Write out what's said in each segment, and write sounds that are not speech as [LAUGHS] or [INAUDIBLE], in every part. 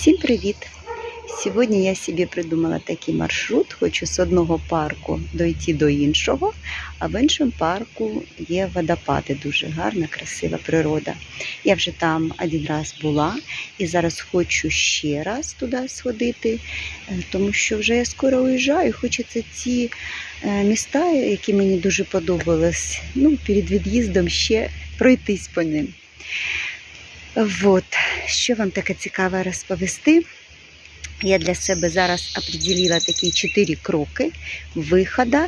Всім привіт! Сьогодні я собі придумала такий маршрут. Хочу з одного парку дойти до іншого, а в іншому парку є водопади, дуже гарна, красива природа. Я вже там один раз була і зараз хочу ще раз туди сходити, е, тому що вже я скоро уїжджаю. Хочеться ці е, міста, які мені дуже подобались, ну, перед від'їздом ще пройтись по ним. Вот, що вам таке цікаве розповісти? Я для себе зараз определила такі чотири кроки виходу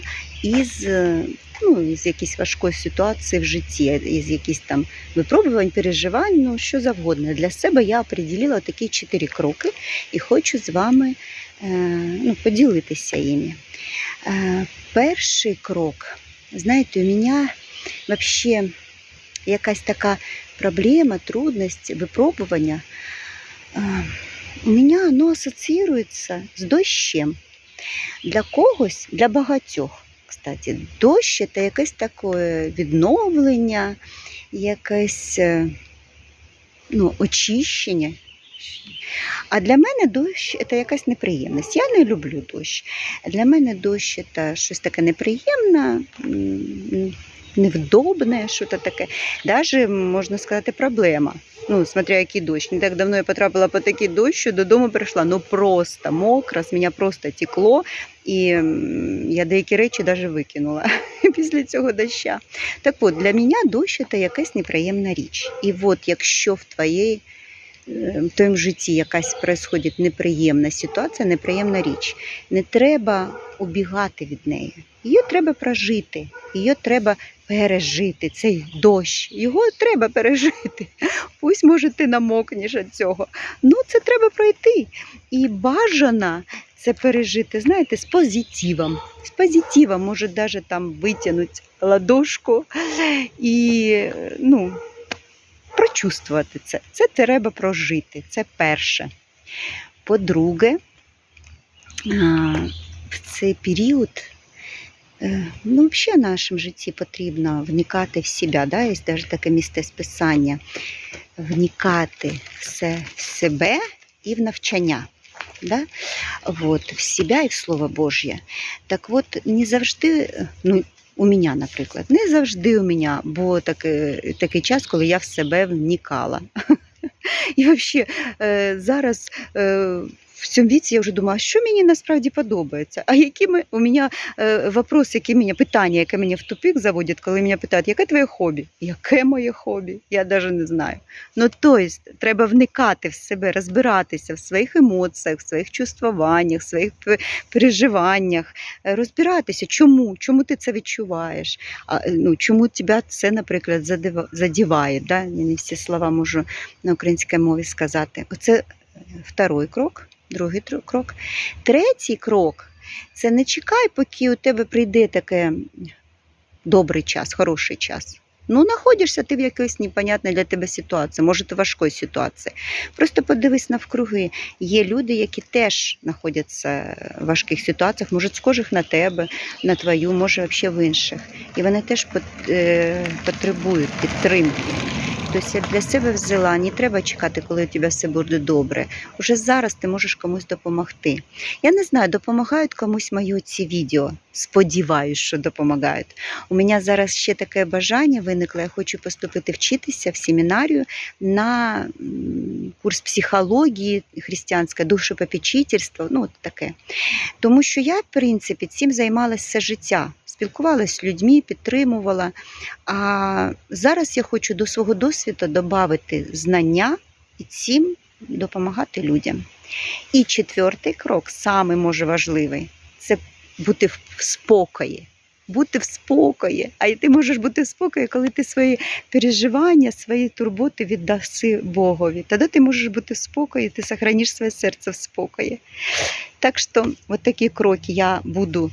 із, е, ну, із якоїсь важкої ситуації в житті, із якихось там випробувань, переживань, ну що завгодно. Для себе я определила такі чотири кроки і хочу з вами е, ну, поділитися їми. Е, перший крок, знаєте, у мене взагалі якась така проблема, трудность, випробування. Е, у меня оно асоціюється з дощем. Для когось, для багатьох, кстати, дощ це якесь таке відновлення, якесь е, ну, очищення. А для мене дощ це якась неприємність. Я не люблю дощ. Для мене дощ це щось таке неприємне, невдобне, що то таке. Даже, можна сказати, проблема. Ну, смотря який дощ. Не так давно я потрапила по такий дощ, що додому прийшла. Ну просто мокро, з мене просто текло, і я деякі речі навіть викинула [LAUGHS] після цього доща. Так от, для мене дощ це якась неприємна річ. І от якщо в твоїй в твоєму житті якась происходить неприємна ситуація, неприємна річ. Не треба убігати від неї. Її треба прожити, її треба пережити, цей дощ. Його треба пережити. Пусть, може, ти намокнеш від цього. Ну, це треба пройти. І бажано це пережити, знаєте, з позитивом. З позитивом може навіть там витягнути ладошку і ну, прочувствувати це. Це треба прожити. Це перше. По-друге, в цей період е, ну, взагалі в нашому житті потрібно вникати в себе. Да? Є навіть таке місце списання. Вникати все в себе і в навчання. Да? Вот, в себе і в Слово Божє. Так от, не завжди, ну, у мене, наприклад, не завжди у мене був такий, такий час, коли я в себе вникала. [LAUGHS] І взагалі е, зараз е, в цьому віці я вже думаю, а що мені насправді подобається? А які ми, у мене е, вопрос, які мене, питання, яке мене в тупик заводять, коли мене питають, яке твоє хобі? Яке моє хобі? Я навіть не знаю. Ну, тобто, треба вникати в себе, розбиратися в своїх емоціях, в своїх чувствуваннях, в своїх переживаннях, е, розбиратися, чому, чому ти це відчуваєш, а, е, ну, чому тебе це, наприклад, задіває. Да? Я не всі слова можу на українській мові сказати. Оце е, второй крок, другий крок. Третій крок це не чекай, поки у тебе прийде таке добрий час, хороший час. Ну, знаходишся ти в якоїсь непонятній для тебе ситуації, може, ти важкої ситуації. Просто подивись навкруги. Є люди, які теж знаходяться в важких ситуаціях, може, схожих на тебе, на твою, може, взагалі в інших. І вони теж е, потребують підтримки. Тобто для себе взяла, не треба чекати, коли у тебе все буде добре. Уже зараз ти можеш комусь допомогти. Я не знаю, допомагають комусь мої ці відео. Сподіваюсь, що допомагають. У мене зараз ще таке бажання виникло. Я хочу поступити вчитися в семінарію на курс психології християнське, душопопечительство, ну от таке. Тому що я, в принципі, цим займалася все життя. Спілкувалася з людьми, підтримувала. А зараз я хочу до свого досвіду додати знання і цим допомагати людям. І четвертий крок, самий може важливий, це бути в спокої. Бути в спокої. А ти можеш бути в спокої, коли ти свої переживання, свої турботи віддаси Богові. Тоді ти можеш бути в спокої, ти сохраниш своє серце в спокої. Так що, от такі кроки я буду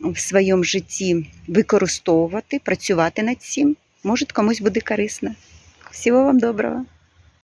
в своєму житті використовувати, працювати над цим. Може, комусь буде корисно. Всього вам доброго!